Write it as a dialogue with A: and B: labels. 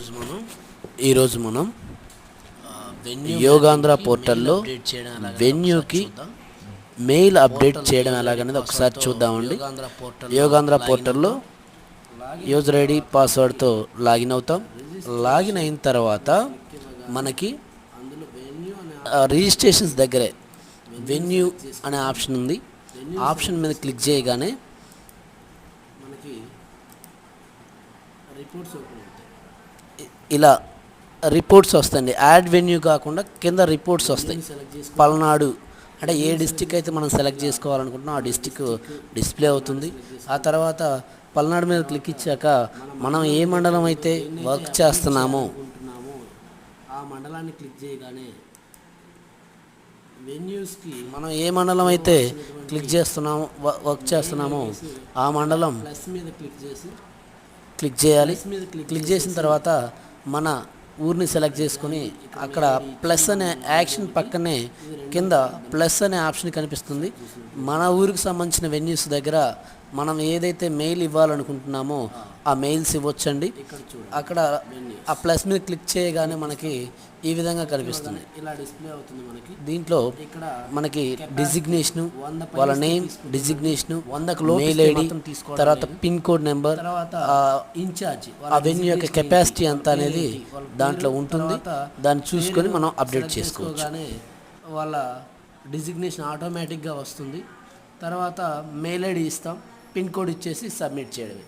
A: ఈరోజు మనం
B: ఈరోజు మనం యోగాంధ్ర పోర్టల్లో వెన్యూకి. మెయిల్ అప్డేట్ చేయడం ఎలాగనేది ఒకసారి చూద్దామండి
A: యోగాంధ్ర
B: పోర్టల్లో. యూజర్ ఐడి పాస్వర్డ్తో లాగిన్ అవుతాం లాగిన్ అయిన తర్వాత మనకి రిజిస్ట్రేషన్స్ దగ్గరే వెన్యూ అనే ఆప్షన్ ఉంది ఆప్షన్ మీద క్లిక్ చేయగానే
A: మనకి రిపోర్ట్స్ ఓపెన్ అవుతాయి
B: ఇలా రిపోర్ట్స్ వస్తాయండి. యాడ్ వెన్యూ కాకుండా కింద రిపోర్ట్స్ వస్తాయి. పల్నాడు అంటే ఏ డిస్టిక్ అయితే మనం సెలెక్ట్ చేసుకోవాలనుకుంటున్నాం ఆ డిస్టిక్ డిస్ప్లే అవుతుంది. ఆ తర్వాత పల్నాడు మీద క్లిక్ ఇచ్చాక మనం ఏ మండలం అయితే వర్క్ చేస్తున్నామో
A: ఆ మండలాన్ని క్లిక్ చేయగానే వెన్యూస్కి
B: మనం ఏ మండలం అయితే క్లిక్ చేస్తున్నామో వ- వర్క్ చేస్తున్నామో ఆ మండలం
A: ప్లస్ మీద క్లిక్ చేసి
B: క్లిక్ చేయాలి.
A: క్లిక్
B: చేసిన తర్వాత మన ఊరిని సెలెక్ట్ చేసుకొని అక్కడ ప్లస్ అనే యాక్షన్ పక్కనే కింద ప్లస్ అనే ఆప్షన్ కనిపిస్తుంది. మన ఊరికి సంబంధించిన వెన్యూస్ దగ్గర మనం ఏదైతే మెయిల్ ఇవ్వాలనుకుంటున్నామో ఆ మెయిల్స్ ఇవ్వచ్చండి. అక్కడ ఆ ప్లస్ మీద క్లిక్ చేయగానే మనకి ఈ విధంగా కనిపిస్తుంది.
A: ఇలా డిస్ప్లే అవుతుంది మనకి.
B: దీంట్లో
A: ఇక్కడ
B: మనకి డిజిగ్నేషను వాళ్ళ నేమ్. డిజిగ్నేషను
A: వందకు
B: మెయిల్ ఐడి తర్వాత. పిన్ కోడ్ నెంబర్
A: ఇన్ఛార్జ్
B: ఆ వెన్యూ యొక్క కెపాసిటీ ఎంత అనేది దాంట్లో ఉంటుంది. దాన్ని చూసుకొని మనం అప్డేట్ చేసుకోవచ్చు.
A: చేసుకోగానే వాళ్ళ డిజిగ్నేషన్ ఆటోమేటిక్గా వస్తుంది. తర్వాత మెయిల్ ఐడి ఇస్తాం. పిన్ కోడ్ ఇచ్చేసి సబ్మిట్ చేయడమే.